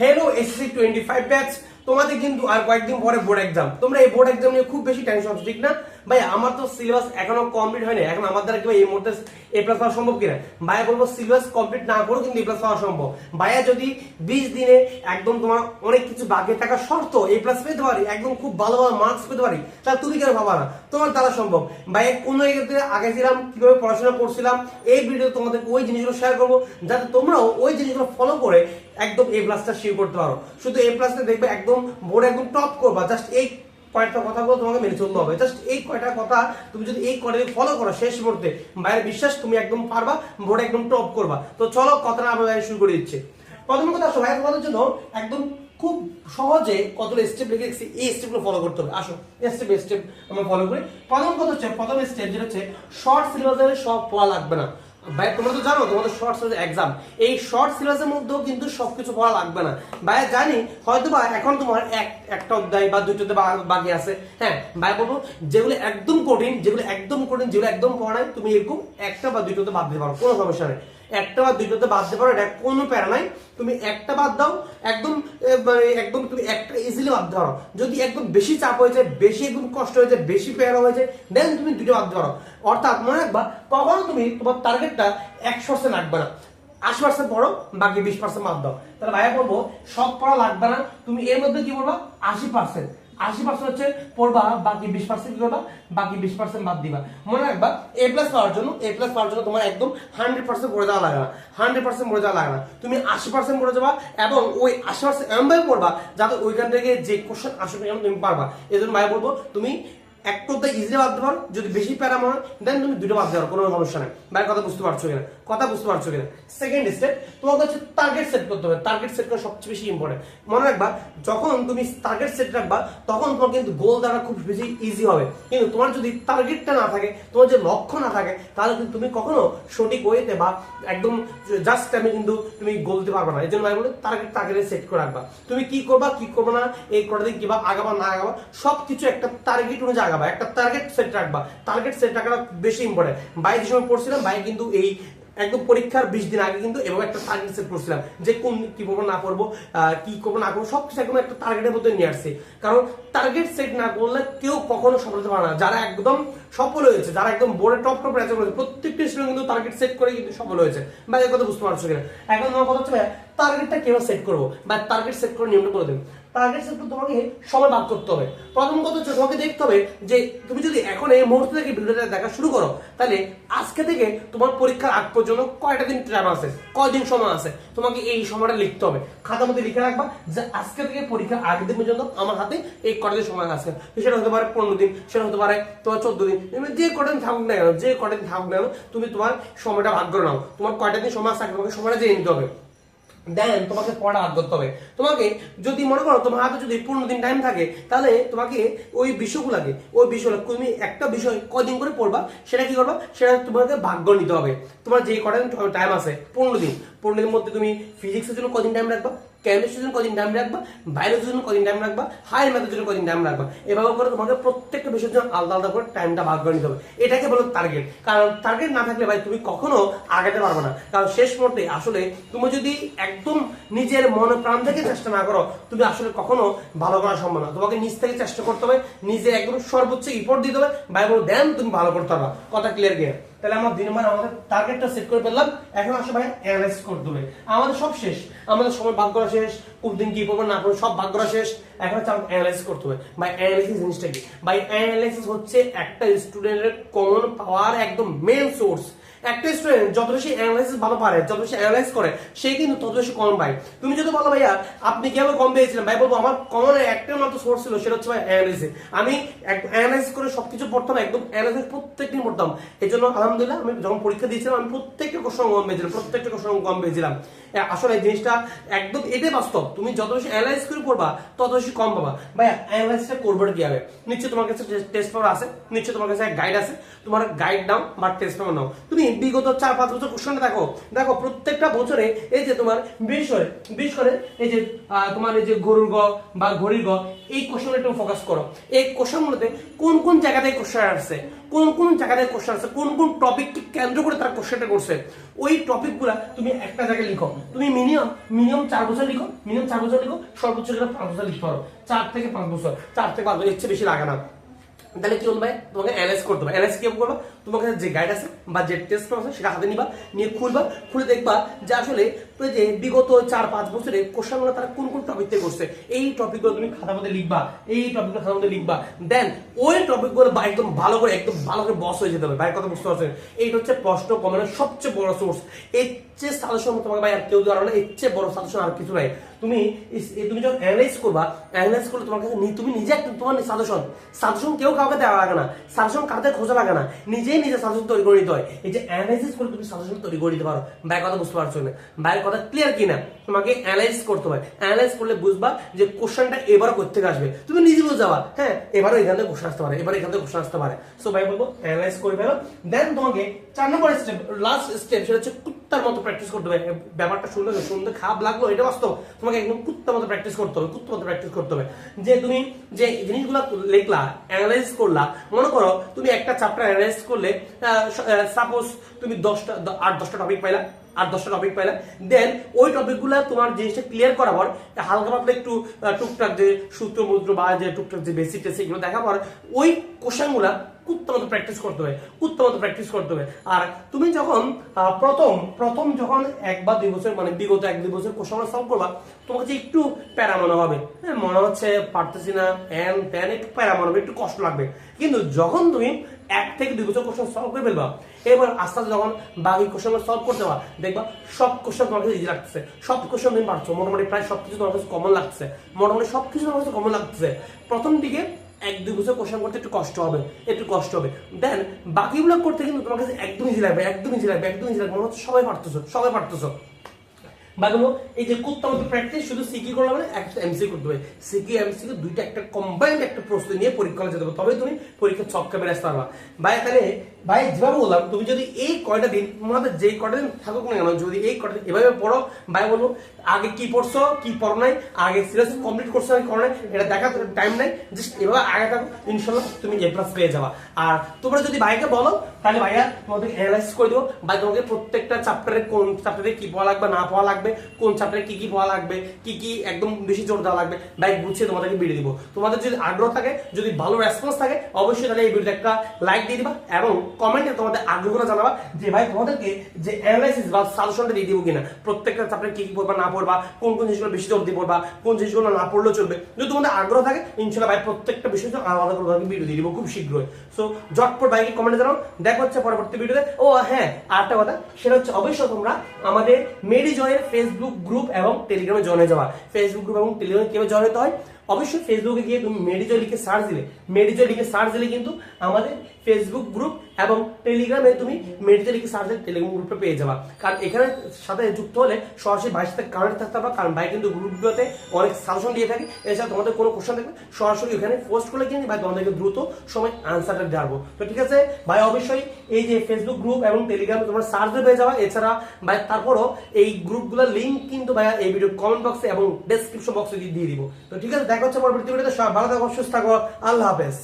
Hello SSC twenty five batch তোমাদের কিন্তু আর কয়েকদিন পরে বোর্ড এক্সাম তোমরা এই বোর্ড এক্সাম নিয়ে খুব বেশি টেনশন ঠিক না? ভাই, আমার তো সিলেবাস এখনও কমপ্লিট হয়নি। এখন আমার দ্বারা কি এই মুহূর্তে এ প্লাস পাওয়া সম্ভব কিনা? ভাইয়া বলব সিলেবাস কমপ্লিট না করেও কিন্তু এ প্লাস পাওয়া সম্ভব। ভাইয়া, যদি বিশ দিনে একদম তোমার অনেক কিছু বাকি থাকা শর্ত এ প্লাস পেতে পারি, একদম খুব ভালো ভালো মার্কস পেতে পারি, তাহলে তুমি কেন ভাবা না? তোমার দ্বারা সম্ভব। ভাইয়া, কোন জায়গাতে আগে ছিলাম, কীভাবে পড়াশোনা করছিলাম, এই ভিডিও তোমাদের ওই জিনিসগুলো শেয়ার করব, যাতে তোমরাও ওই জিনিসগুলো ফলো করে একদম এ প্লাসটা শিও করতে পারো। শুধু এ প্লাসটা দেখবে একদম বোর্ড একদম টপ করবা জাস্ট এই কয়েকটা কথা কথাগুলো তোমাকে মেনে চলতে হবে। জাস্ট এই কয়টা কথা তুমি যদি এই কয়টা ফলো করো শেষ মুহূর্তে বাইরের বিশ্বাস তুমি একদম পারবা, বোর্ড একদম টপ করবা। তো চলো, কথাটা আমরা শুরু করে দিচ্ছি। প্রথম কথা আসো ভাই তোমাদের জন্য একদম খুব সহজে কতগুলো স্টেপ লিখে রেখেছি, এই স্টেপগুলো ফলো করতে হবে। আসো স্টেপ স্টেপ আমরা ফলো করি। প্রথম কথা হচ্ছে, প্রথম স্টেপ যেটা হচ্ছে শর্ট সিলেবাসের সব পড়া লাগবে না। ভাই, তোমরা তো জানো, তোমাদের শর্ট সিলেবাস এক্সাম এই শর্ট সিলেবাসের মধ্যেও কিন্তু সবকিছু পড়া লাগবে না। ভাই, জানি হয়তো বা এখন তোমার এক, একটা অধ্যায় বা দুটোতে বাকি আছে। হ্যাঁ ভাই বলব যেগুলো একদম কঠিন, যেগুলো একদম কঠিন, যেগুলো একদম পড়া নাই, তুমি এরকম একটা বা দুটোতে বাদ দিতে পারো, কোনো সমস্যা নেই। একটা বা দুটোতে বাদ দিতে পারো, এটা কোনো প্যারা নাই। তুমি একটা বাদ দাও, একদম একদম তুমি একটা ইজিলি বাদ দিতে পারো। যদি একদম বেশি চাপ হয়ে যায় বেশি একদম কষ্ট হয়েছে, বেশি প্যারা হয়েছে দেন তুমি দুটো বাদ দিতে পারো। অর্থাৎ মনে রাখবা, কখনো তুমি তোমার টার্গেটটা একশো পার্সেন্ট রাখবে না। আশি পার্সেন্ট পড়ো, বাকি বিশ পার্সেন্ট বাদ দাও। তাহলে ভাইয়া বলব, সব পড়া লাগবে না। তুমি এর মধ্যে কি করবা আশি পার্সেন্ট আশি পার্সেন্ট হচ্ছে পড়বা, বাকি বিশ পার্সেন্ট কি করবা? বাকি বিশ পার্সেন্ট বাদ দিবা। মনে রাখবা এ প্লাস পাওয়ার জন্য এ প্লাস পাওয়ার জন্য তোমার একদম হান্ড্রেড পার্সেন্ট পড়ে যাওয়া লাগে না। হান্ড্রেড পার্সেন্ট পড়ে যাওয়া লাগে না। তুমি আশি পার্সেন্ট পড়ে যাবা এবং ওই আশি পার্সেন্ট এমনভাবে পড়বা যাতে ওইখান থেকে যে কোশ্চেন আসবে কেন তুমি পারবা। এই জন্য ভাই বলব, তুমি একটু তো ইজিলি বাদ দিতে পারো, যদি বেশি প্যারা মনে দেন তুমি দুটো বাদ দিতে পারো, কোনো সমস্যা নেই ভাই কথা বুঝতে পারছ কিনা? কথা বুঝতে পারছ কিনা? সেকেন্ড স্টেপ তোমাকে হচ্ছে টার্গেট সেট করতে হবে। টার্গেট সেট করা সবচেয়ে বেশি ইম্পর্টেন্ট মনে রাখবা, যখন তুমি টার্গেট সেট রাখবা, তখন তোমার কিন্তু গোল দ্বারা খুব বেশি ইজি হবে। কিন্তু তোমার যদি টার্গেটটা না থাকে, তোমার যে লক্ষ্য না থাকে, তাহলে কিন্তু তুমি কখনো সঠিক ওয়েতে বা একদম জাস্ট টাইমে কিন্তু তুমি গোল দিতে পারবে না। এই জন্য ভাই বলে টার্গেট টার্গেটে সেট করে রাখবা। তুমি কি করবা, কি করবে না, এই কটা দিন কিবা আগাবা, না আগাবা, সবকিছু একটা টার্গেট অনুযায়ী আগাবা একটা টার্গেট সেট রাখবা। টার্গেট সেট রাখাটা বেশি ইম্পর্টেন্ট ভাই যে সময় পড়ছিলাম ভাই কিন্তু এই একদম পরীক্ষার বিশ দিন আগে কিন্তু এভাবে একটা টার্গেট সেট করছিলাম যে কোন কি করব, না করব কি করব, না করব সব কিছু একদম একটা টার্গেটের মধ্যে নিয়ে আসছি। কারণ টার্গেট সেট না করলে কেউ কখনো সফল হতে পারে না। যারা একদম সফল হয়েছে, যারা একদম বোর্ডে টপ টপ রেজাল্ট করেছে প্রত্যেকটি স্টুডেন্ট কিন্তু টার্গেট সেট করে কিন্তু সফল হয়েছে। বা এই কথা বুঝতে পারছ কিনা? এখন আমার কথা হচ্ছে টার্গেটটা কীভাবে সেট করব? বা টার্গেট সেট করে নিয়মটা করে দেবে সেট করতে তোমাকে সময় বাদ করতে হবে। প্রথম কথা হচ্ছে তোমাকে দেখতে হবে যে তুমি যদি এখন এই মুহূর্ত থেকে ভিডিওটা দেখা শুরু করো, তাহলে আজকে থেকে তোমার পরীক্ষার আগ পর্যন্ত কয়টা দিন টাইম আছে? কয়দিন সময় আছে? তোমাকে এই সময়টা লিখতে হবে। খাতার মধ্যে লিখে রাখবা যে আজকে থেকে পরীক্ষার আগের দিন পর্যন্ত আমার হাতে এই কটা দিন সময় আছে। সেটা হতে পারে পনেরো দিন, সেটা হতে পারে তোমার চোদ্দ দিন। তুমি যে কটা দিন থাকুক না কেন, যে কটা দিন থাকুক না কেন, তুমি তোমার সময়টা ভাগ নাও। তোমার কয়টা দিন সময় আছে, তোমাকে সময়টা জেনে নিতে হবে। দেন তোমাকে পড়া হাত করতে হবে। তোমাকে যদি মনে করো তোমার হাতে যদি পনেরো দিন টাইম থাকে, তাহলে তোমাকে ওই বিষয়গুলোকে, ওই বিষয় তুমি একটা বিষয় কদিন করে পড়বা, সেটা কি করবা? সেটা তোমাকে ভাগ্য নিতে হবে। তোমার যে কটা টাইম আছে, পনেরো দিন। দিনের মধ্যে তুমি ফিজিক্সের জন্য কদিন টাইম রাখবা কেমিস্ট্রির জন্য কদিন টাইম রাখবা বায়োলজির জন্য কদিন টাইম রাখবা হায়ার ম্যাথের জন্য কদিন টাইম রাখবা। এভাবে করে তোমাকে প্রত্যেকটা বিষয়ের জন্য আলাদা আলাদা করে টাইমটা ভাগ করে নিতে হবে। এটাকে বলো টার্গেট কারণ টার্গেট না থাকলে ভাই তুমি কখনো আগাতে পারবে না। কারণ শেষ মুহূর্তে আসলে তুমি যদি একদম নিজের মনে প্রাণ থেকে চেষ্টা না করো, তুমি আসলে কখনো ভালো করা সম্ভব না। তোমাকে নিজ থেকে চেষ্টা করতে হবে, নিজে একদম সর্বোচ্চ ইফোর্ট দিতে হবে ভাই বলো দেন তুমি ভালো করতে পারবা। কথা ক্লিয়ার গিয়ে তাহলে আমার দিন মানে আমাদের টার্গেটটা সেট করে ফেললাম। এখন আসলে ভাই অ্যানালাইজ করতে হবে আমাদের সব শেষ। আমাদের সময় ভাগ করা শেষ। কোন দিন কি করব না পড়ব সব ভাগ করা শেষ। এখন হচ্ছে আমাকে অ্যানালাইজ করতে হবে। ভাই অ্যানালাইসিস জিনিসটা কি? ভাই অ্যানালাইসিস হচ্ছে একটা স্টুডেন্টের কমন পাওয়ার একদম মেন সোর্স একটা স্টুডেন্ট যত বেশি অ্যানালাইসিস ভালো পারে, যত বেশি অ্যানালাইজ করে, সে কিন্তু তত বেশি কম পায়। তুমি যদি বলো, ভাইয়া, আপনি কীভাবে কম পেয়েছিলেন? ভাই, বলব, আমার কমনের একটা মাত্র সোর্স ছিল, সেটা হচ্ছে অ্যানালাইসিস আমি অ্যানালাইজ করে সবকিছু পড়তাম, একদম অ্যানালাইসিস প্রত্যেকটি পড়তাম। এই জন্য আলহামদুলিল্লাহ, আমি যখন পরীক্ষা দিয়েছিলাম, আমি প্রত্যেকটা কোশ্চেন কম পেয়েছিলাম, প্রত্যেকটা কোশ্চেন কম পেয়েছিলাম। আসলে এই জিনিসটা একদম এটাই বাস্তব। তুমি যত বেশি অ্যানালাইজ করে পড়বা, তত বেশি কম পাবা। ভাইয়া অ্যানালাইসিসটা করবে কীভাবে? নিশ্চয় তোমার কাছে টেস্ট পেপার আছে নিশ্চয় তোমার কাছে গাইড আছে। তোমার গাইড নাও বা টেস্ট পেপার নাও। তুমি বিগত চার, পাঁচ বছর কোশ্চেনটা দেখো দেখো, প্রত্যেকটা বছরে এই যে তোমার বিশেষ করে বিশেষ করে এই যে তোমার এই যে গরুর গ বা ঘড়ির গ, এই কোশ্চেন একটু ফোকাস করো। এই কোশ্চেনগুলোতে কোন কোন জায়গাতে কোশ্চেন আসছে? কোন কোন জায়গাতে কোশ্চেন আসছে? কোন কোন টপিককে কেন্দ্র করে তারা কোশ্চেনটা করছে? ওই টপিকগুলা তুমি একটা জায়গায় লিখো। তুমি মিনিমাম মিনিমাম চার বছর লিখো মিনিমাম চার বছর লিখো, সর্বোচ্চ পাঁচ বছর লিখতে পারো। চার থেকে পাঁচ বছর, চার থেকে পাঁচ বছর ইচ্ছে বেশি লাগে না। তাহলে কি বলবে? তোমাকে অ্যানালাইজ করতে হবে অ্যানালাইজ কি করব তোমার কাছে যে গাইড আছে বা যে টেস্ট আছে, সেটা হাতে নিবা, নিয়ে খুলবা, খুলে দেখবা যে আসলে যে বিগত চার, পাঁচ বছরে কোশ্চেনগুলো তারা কোন কোন টপিক থেকে করছে? এই টপিকগুলো তুমি খাতার মধ্যে লিখবা, এই টপিকগুলো খাতার মধ্যে লিখবা। দেন ওই টপিকগুলো বা একদম ভালো করে, একদম ভালো করে বস হয়ে যেতে হবে। কথা বুঝতে পারছেন এইটা হচ্ছে প্রশ্ন সবচেয়ে বড় সোর্স এর চেয়ে সাজেশন তোমাকে ভাই আর কেউ দেওয়ার না, এর চেয়ে বড় সাজেশন আর কিছু নাই। তুমি তুমি যখন অ্যানালাইজ করবা অ্যানালাইজ করলে তোমার কাছে তুমি নিজে তোমার সাজেশন সাজেশন কেউ কাউকে দেওয়া লাগে না। সাজেশন কাউকে খোঁজা লাগে না। নিজেই নিজে সাজেশন তৈরি করে নিতে হয়। এই যে অ্যানালাইসিস করে তুমি সাজেশন তৈরি করে নিতে পারো। ভাই কথা বুঝতে পারছ না ভাইয়ের কথা ক্লিয়ার কিনা? তোমাকে অ্যানালাইজ করতে হয় অ্যানালাইজ করলে বুঝবা যে কোশ্চেনটা এবারও করতে আসবে। তুমি নিজে বুঝাবা হ্যাঁ? এবারও এখান থেকে কোশ্চেন আসতে পারে এবার এখান থেকে কোশ্চেন আসতে পারে। সো ভাই বলব অ্যানালাইজ করে ফেলো দেন তোমাকে চার নম্বর স্টেপ লাস্ট স্টেপ সেটা হচ্ছে কুত্তার মতো প্র্যাকটিস করতে হবে। ব্যাপারটা শুনলে শুনতে খারাপ লাগল, এটা বাস্তব। তোমাকে একদম কুত্তার মতো প্র্যাকটিস করতে হবে, কুত্তার মতো প্র্যাকটিস করতে হবে। যে তুমি যে জিনিসগুলো লিখলা অ্যানালাইজ করলা, মনে করো তুমি একটা চ্যাপ্টার অ্যানালাইজ করলে সাপোজ তুমি দশটা আট, দশটা টপিক পাইলা, আট, দশটা টপিক পাইলা দেন ওই টপিকগুলো তোমার জিনিসটা ক্লিয়ার করার পর, হালকা পাতলা একটু টুকটাক যে সূত্র মুদ্র বা যে টুকটাক যে বেসিক টেসিক এগুলো দেখার পর, ওই কোশ্চেনগুলা কুত্তার মতো প্র্যাকটিস করতে হবে কুত্তার মতো প্র্যাকটিস করতে হবে আর তুমি যখন প্রথম প্রথম যখন এক বা দুই বছর মানে বিগত এক, দুই বছর কোশ্চেনগুলো সলভ করবা, তোমাকে যে একটু প্যারা মনে হবে। হ্যাঁ মনে হচ্ছে পারতেছি না প্যান প্যান একটু প্যারা মনে হবে, একটু কষ্ট লাগবে। কিন্তু যখন তুমি এক থেকে দুই বছর কোশ্চেন সলভ করে ফেলবা, এবার আস্তে আস্তে যখন বাকি কোশ্চেন সলভ করতে পারবা দেখবা সব কোশ্চেন তোমার কাছে ইজি লাগতেছে। সব কোশ্চেন তুমি পারছ, মোটামুটি প্রায় সবকিছু তোমার কাছে কমন লাগছে মোটামুটি সবকিছু তোমার কাছে কমন লাগতেছে। প্রথম দিকে এক দুই বছর কোশ্চেন করতে একটু কষ্ট হবে, একটু কষ্ট হবে। দেন বাকিগুলো করতে কিন্তু তোমার কাছে একদম ইজি লাগবে, একদম ইজি লাগবে, একদম ইজি লাগবে। মনে হচ্ছে সবাই পারতেছো সবাই পারতেছো। বাকিগুলো এই যে করতে হবে প্র্যাকটিস শুধু সিকি করলে মানে একটা এমসি করতে হবে। সিকি এমসি দুইটা একটা কম্বাইন্ড একটা প্রস্তুতি নিয়ে পরীক্ষা যেতে হবে। তবে তুমি পরীক্ষার চক্কে বেড়ে আসতে পারবা। ভাই, তাহলে ভাই, যেভাবে বললাম, তুমি যদি এই কয়টা দিন, তোমাদের যেই কয়টা দিন থাকুক না কেন, যদি এই কয়টা দিন এভাবে পড়ো, ভাই বলব, আগে কি পড়ছো, কি পড়ো নাই, আগে সিলেবাস কমপ্লিট করছ নাকি করো নাই, এটা দেখার টাইম নাই জাস্ট এভাবে আগে থাকো ইনশাল্লাহ তুমি এ প্লাস পেয়ে যাবা। আর তোমরা যদি ভাইকে বলো, তাহলে ভাইয়া তোমাদের অ্যানালাইজ করে দেবো, ভাই তোমাকে প্রত্যেকটা চ্যাপ্টারে কোন চ্যাপ্টারে কি পড়া লাগবে, না পড়া লাগবে, কোন চ্যাপ্টারে কি কি পড়া লাগবে, কি কি একদম বেশি জোর দেওয়া লাগবে, ভাই গুছিয়ে তোমাদেরকে ভিডিও দিব। তোমাদের যদি আগ্রহ থাকে, যদি ভালো রেসপন্স থাকে, অবশ্যই তাহলে এই ভিডিওতে একটা লাইক দিয়ে দিবা, এবং কমেন্টে তোমাদের আগ্রহটা জানাবা যে ভাই তোমাদেরকে যে অ্যানালাইসিস বা সাজেশনটা দিয়ে দিব কিনা, প্রত্যেকটা চ্যাপ্টারে কি কি পড়বা, না পড়বা, কোন কোন জিনিসগুলো বেশি জোর দিয়ে পড়বা, কোন জিনিসগুলো না পড়লেও চলবে। যদি তোমাদের আগ্রহ থাকে, ইনশাল্লাহ ভাই প্রত্যেকটা বিষয় আলাদা করে তোমাকে ভিডিও দিয়ে দিব খুব শীঘ্রই। সো ঝটপট ভাইকে কমেন্টে জানাও, দেখা হচ্ছে পরবর্তী ভিডিওতে ও হ্যাঁ আরেকটা কথা, সেটা হচ্ছে অবশ্যই তোমরা আমাদের মেডি জয়ের ফেসবুক গ্রুপ এবং টেলিগ্রামে জয়েন হয়ে যাওয়া ফেসবুক গ্রুপ এবং টেলিগ্রামে কীভাবে জয়েন হতে হয়? অবশ্যই ফেসবুকে গিয়ে তুমি মেডিজয় লিখে সার্চ দিলে। মেডিজয় লিখে সার্চ দিলে কিন্তু আমাদের ফেসবুক গ্রুপ এবং টেলিগ্রামে তুমি মেডিজয় লিখে সার্চ দিলে টেলিগ্রাম গ্রুপে পেয়ে যাবা। কারণ এখানে সাথে যুক্ত হলে সরাসরি ভাইয়ের সাথে কানেক্ট থাকতে পারবা কারণ ভাই কিন্তু গ্রুপগুলোতে অনেক সাজেশন দিয়ে থাকে। এছাড়া তোমাদের কোনো কোশ্চেন থাকবে সরাসরি ওখানে পোস্ট করলে কিন্তু ভাই তোমাদেরকে দ্রুত সময় আনসারটা দেওয়াবো তো ঠিক আছে, ভাই অবশ্যই এই যে ফেসবুক গ্রুপ এবং টেলিগ্রামে তোমরা সার্চ পেয়ে যাবা। এছাড়া ভাই তারপরও এই গ্রুপগুলোর লিঙ্ক কিন্তু ভাই এই ভিডিও কমেন্ট বক্সে এবং ডেসক্রিপশন বক্সে দিয়ে দিব। তো ঠিক আছে, দেখা হচ্ছে পরবর্তী ভিডিওতে সব ভালো থাকো, সুস্থ থাকো। আল্লাহ হাফেজ।